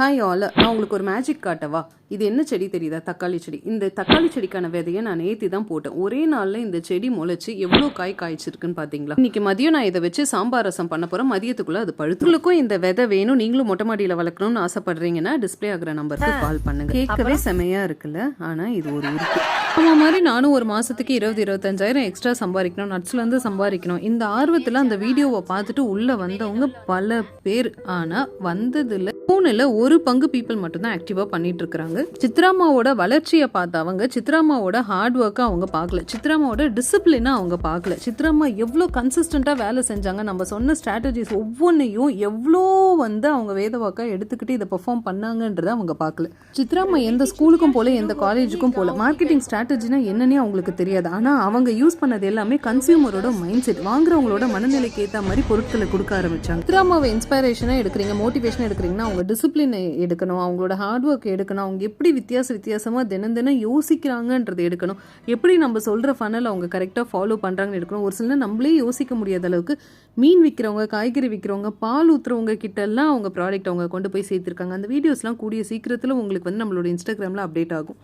Hi all நான் உங்களுக்கு ஒரு மேஜிக் காட்டவா இது என்ன செடி தெரியுதா? தக்காளி செடி. இந்த தக்காளி செடிக்கான விதையை நான் நேத்தி தான் போட்டேன். ஒரே நாளில் இந்த செடி முளைச்சு எவ்வளோ காய் காய்ச்சிருக்குன்னு பார்த்தீங்களா இன்னைக்கு மதியம் நான் இதை வச்சு சாம்பார் ரசம் பண்ண போகிறேன் மதியத்துக்குள்ள அது பழுத்துங்களுக்கும் இந்த விதை வேணும். நீங்களும் மொட்டை மாடியில் வளர்க்கணும்னு ஆசைப்படுறீங்கன்னா டிஸ்ப்ளே ஆகிற நம்பருக்கு கால் பண்ணுங்க. கேட்கவே செமையா இருக்குல்ல? ஆனால் இது ஒரு உறுப்பு. அந்த மாதிரி நானும் ஒரு மாசத்துக்கு இருபது இருபத்தஞ்சாயிரம் எக்ஸ்ட்ரா சம்பாதிக்கணும். நட்ஸ்ல இருந்து சம்பாதிக்கணும். இந்த ஆர்வத்தில் அந்த வீடியோவை பார்த்துட்டு உள்ள வந்தவங்க பல பேர். ஆனா வந்ததுல மூணில் ஒரு பங்கு பீப்புள் மட்டும்தான் ஆக்டிவாக பண்ணிட்டு இருக்கிறாங்க சித்ராமாவோட வளர்ச்சியை பார்த்த அவங்க சித்ராமாவோட ஹார்ட் ஒர்க்கை அவங்க பார்க்கல. சித்ராமாவோட டிசிப்ளினை அவங்க பார்க்கல. சித்ராமா எவ்வளோ கன்சிஸ்டண்ட்டாக வேலை செஞ்சாங்க நம்ம சொன்ன ஸ்ட்ராட்டஜிஸ் ஒவ்வொன்றையும் எவ்வளோ வந்து அவங்க வேதவாக்கா எடுத்துக்கிட்டு இதை பெர்ஃபார்ம் பண்ணாங்கன்றதை அவங்க பார்க்கல. சித்ராமா எந்த ஸ்கூலுக்கும் போல எந்த காலேஜுக்கும் போல மார்க்கெட்டிங் ஸ்ட்ராட்டஜினா என்னன்னே அவங்களுக்கு தெரியாது. ஆனால் அவங்க யூஸ் பண்ணது எல்லாமே கன்சியூமரோட மைண்ட் செட் வாங்குறவங்களோட மனநிலைக்கு ஏற்ற மாதிரி பொருட்களை கொடுக்க ஆரம்பிச்சாங்க. சித்ராமாவை இன்ஸ்பைரேஷனா எடுக்கிறீங்க மோட்டிவேஷன் எடுக்கிறீங்கன்னா அவங்க டிசிப்ளின் எடுக்கணும் அவங்களோட ஹார்ட் ஒர்க் எடுக்கணும் அவங்க எப்படி வித்தியாச வித்தியாசமாக தினம் தினம் யோசிக்கிறாங்கன்றது எடுக்கணும். எப்படி நம்ம சொல்கிற ஃபனல் அவங்க கரெக்டாக ஃபாலோ பண்ணுறாங்கன்னு எடுக்கணும். ஒரு சில நம்மளே யோசிக்க முடியாத அளவுக்கு மீன் விற்கிறவங்க காய்கறி விற்கிறவங்க பால் ஊத்துறவங்க கிட்டெல்லாம் அவங்க ப்ராடக்ட் அவங்க கொண்டு போய் சேர்த்துருக்காங்க. அந்த வீடியோஸ்லாம் கூடிய சீக்கிரத்தில் உங்களுக்கு வந்து நம்மளோட இன்ஸ்டாகிராமில் அப்டேட் ஆகும்.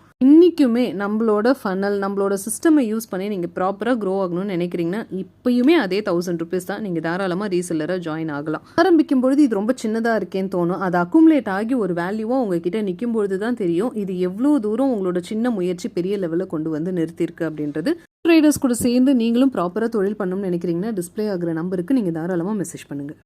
இன்றைக்குமே நம்மளோட ஃபனல் நம்மளோட சிஸ்டமை யூஸ் பண்ணி நீங்கள் ப்ராப்பராக க்ரோ ஆகணும்னு நினைக்கிறீங்கன்னா இப்போயுமே அதே தௌசண்ட் ருபீஸ் தான் நீங்கள் தாராளமாக ரீசெல்லராக ஜாயின் ஆகலாம். ஆரம்பிக்கும் பொழுது இது ரொம்ப சின்னதாக இருக்கேன்னு தோணும். அது அக்குமுலேட் ஆகி ஒரு வேல்யூவாக உங்ககிட்ட நிற்கும் பொழுது தான் தெரியும். இது எவ்வளோ தூரம் உங்களோட சின்ன முயற்சி பெரிய லெவலில் கொண்டு வந்து நிறுத்தியிருக்கு அப்படின்றது. ட்ரேடர்ஸ் கூட சேர்ந்து நீங்களும் ப்ராப்பராக தொழில் பண்ணணும்னு நினைக்கிறீங்கன்னா டிஸ்ப்ளே ஆகிற நம்பருக்கு நீங்கள் தாராளமாக மெசேஜ் பண்ணுங்கள்